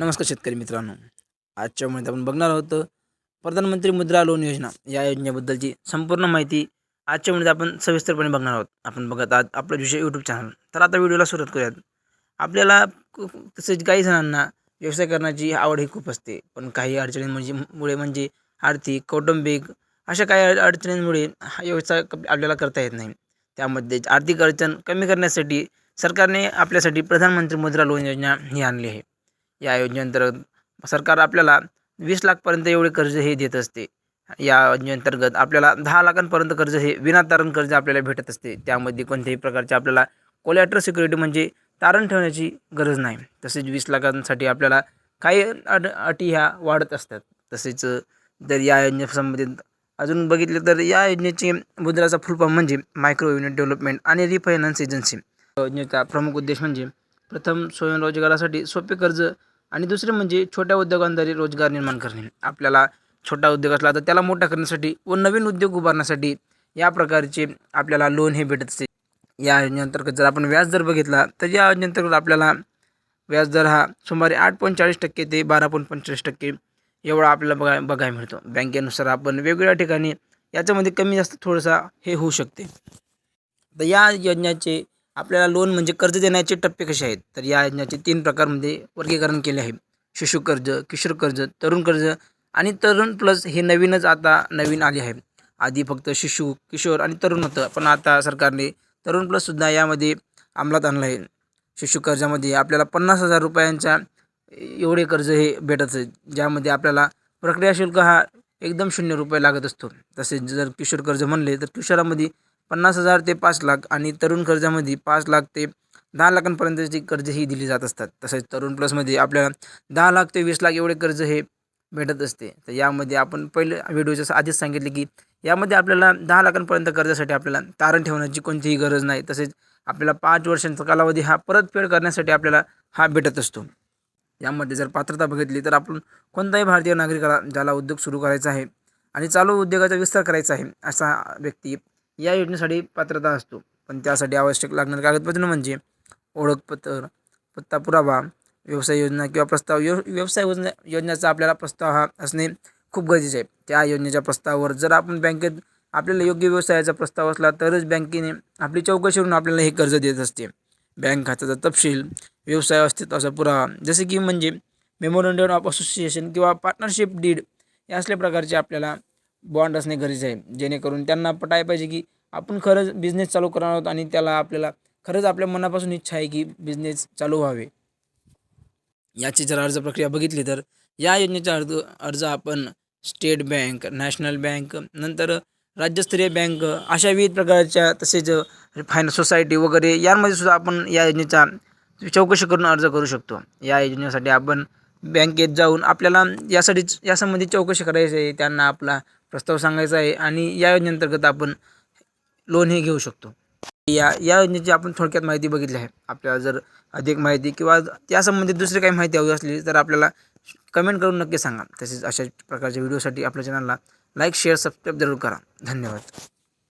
नमस्कार शेतकरी मित्रांनो. आजच्या मध्ये आपण बघणार आहोत प्रधानमंत्री मुद्रा लोन योजना या योजनेबद्दलची संपूर्ण माहिती आजच्या मध्ये आपण सविस्तरपणे बघणार आहोत. आपण बघत आहात आपलं विषय यूट्यूब चॅनल तर आता व्हिडिओला सुरुवात करूयात. आपल्याला तसेच काही जणांना व्यवसाय करण्याची आवड ही खूप असते. पण काही अडचणी म्हणजे मुळे म्हणजे आर्थिक कौटुंबिक अशा काही अडचणींमुळे हा व्यवसाय आपल्याला करता येत नाही. त्यामध्ये आर्थिक अडचण कमी करण्यासाठी सरकारने आपल्यासाठी प्रधानमंत्री मुद्रा लोन योजना ही आणली आहे. या योजनेअंतर्गत सरकार आपल्याला वीस लाखपर्यंत एवढे कर्ज हे देत असते. या योजनेअंतर्गत आपल्याला दहा लाखांपर्यंत कर्ज हे विनातारण कर्ज आपल्याला भेटत असते. त्यामध्ये कोणत्याही प्रकारचे आपल्याला कोलॅटर सिक्युरिटी म्हणजे तारण ठेवण्याची गरज नाही. तसेच वीस लाखांसाठी आपल्याला काही अट अटी ह्या वाढत असतात. तसेच जर या योजनेसंबंधित अजून बघितलं तर या योजनेचे मुद्राचा फुलफॉर्म म्हणजे मायक्रो युनिट डेव्हलपमेंट आणि रिफायनान्स एजन्सी योजनेचा प्रमुख उद्देश म्हणजे प्रथम स्वयंरोजगारासाठी सोपे कर्ज आणि दुसरे म्हणजे छोट्या उद्योगांद्वारे रोजगार निर्माण करणे. आपल्याला छोटा उद्योग असला तर त्याला मोठा करण्यासाठी व नवीन उद्योग उभारण्यासाठी या प्रकारचे आपल्याला लोन हे भेटत असते. या योजनेअंतर्गत जर आपण व्याजदर बघितला तर या योजनेअंतर्गत आपल्याला व्याजदर हा सुमारे आठ पॉईंट चाळीस टक्के ते बारा पॉईंट पंचेचाळीस टक्के एवढा आपल्याला बघाय बघायला मिळतो. बँकेनुसार आपण वेगवेगळ्या ठिकाणी याच्यामध्ये कमी जास्त थोडंसा हे होऊ शकते. तर या योजनेचे आपल्याला लोन म्हणजे कर्ज देण्याचे टप्पे कसे आहेत? तर या योजनेचे तीन प्रकारमध्ये वर्गीकरण केले आहे. शिशु कर्ज किशोर कर्ज तरुण कर्ज आणि तरुण प्लस हे नवीनच आता नवीन आले आहे. आधी फक्त शिशु किशोर आणि तरुण होतं पण आता सरकारने तरुण प्लससुद्धा यामध्ये अंमलात आणलं आहे. शिशु कर्जामध्ये आपल्याला पन्नास हजार रुपयांच्या एवढे कर्ज हे भेटत ज्यामध्ये आपल्याला प्रक्रिया शुल्क हा एकदम शून्य रुपये लागत असतो. तसेच जर किशोर कर्ज म्हणले तर किशोरामध्ये पन्नास हजार ते पाच लाख आणि तरुण कर्जामध्ये पाच लाख ते दहा लाखांपर्यंतची कर्ज ही दिली जात असतात. तसेच तरुण प्लसमध्ये आपल्याला दहा लाख ते वीस लाख एवढे कर्ज हे भेटत असते. तर यामध्ये आपण पहिले व्हिडिओच्या आधीच सांगितले की यामध्ये आपल्याला दहा लाखांपर्यंत कर्जासाठी आपल्याला तारण ठेवण्याची कोणतीही गरज नाही. तसेच आपल्याला पाच वर्षांचा कालावधी हा परतफेड करण्यासाठी आपल्याला हा भेटत असतो. यामध्ये जर पात्रता बघितली तर आपण कोणताही भारतीय नागरिकाला ज्याला उद्योग सुरू करायचा आहे आणि चालू उद्योगाचा विस्तार करायचा आहे असा व्यक्ती या योजनेसाठी पात्रता असतो. पण त्यासाठी आवश्यक लागणारे कागदपत्र म्हणजे ओळखपत्र पत्ता पुरावा व्यवसाय योजना किंवा प्रस्ताव. यो व्यवसाय योजना योजनेचा आपल्याला प्रस्ताव हा असणे खूप गरजेचे आहे. त्या योजनेच्या प्रस्तावावर जर आपण बँकेत आपल्याला योग्य व्यवसायाचा प्रस्ताव असला तरच बँकेने आपली चौकशी करून आपल्याला हे कर्ज देत असते. बँक खात्याचा तपशील व्यवसाय अस्तित्वाचा पुरावा जसे की म्हणजे मेमोरंडम ऑफ असोसिएशन किंवा पार्टनरशिप डीड या असल्या प्रकारचे आपल्याला बॉन्ड असणे गरजेचे आहे. जेणेकरून त्यांना पटाय पाहिजे की आपण खरंच बिझनेस चालू करणार आहोत आणि त्याला आपल्याला खरंच आपल्या मनापासून इच्छा आहे की बिझनेस चालू व्हावे. याची जर अर्ज प्रक्रिया बघितली तर या योजनेचा अर्ज अर्ज आपण स्टेट बँक नॅशनल बँक नंतर राज्यस्तरीय बँक अशा विविध प्रकारच्या तसेच फायनान्स सोसायटी वगैरे यांमध्ये सुद्धा आपण या योजनेचा चौकशी करून अर्ज करू शकतो. या योजनेसाठी आपण बँकेत जाऊन आपल्याला यासाठी यासंबंधी चौकशी करायची आहे त्यांना आपला प्रस्ताव सांगायचा आहे आणि या योजनेअंतर्गत आपण लोन हे घेऊ शकतो. या या योजनेची आपण थोडक्यात माहिती बघितली आहे. आपल्याला जर अधिक माहिती किंवा त्यासंबंधित दुसरी काही माहिती हवी असली तर आपल्याला कमेंट करून नक्की सांगा. तसेच अशा प्रकारच्या व्हिडिओसाठी आपल्या चॅनलला लाईक शेअर सबस्क्राईब जरूर करा. धन्यवाद.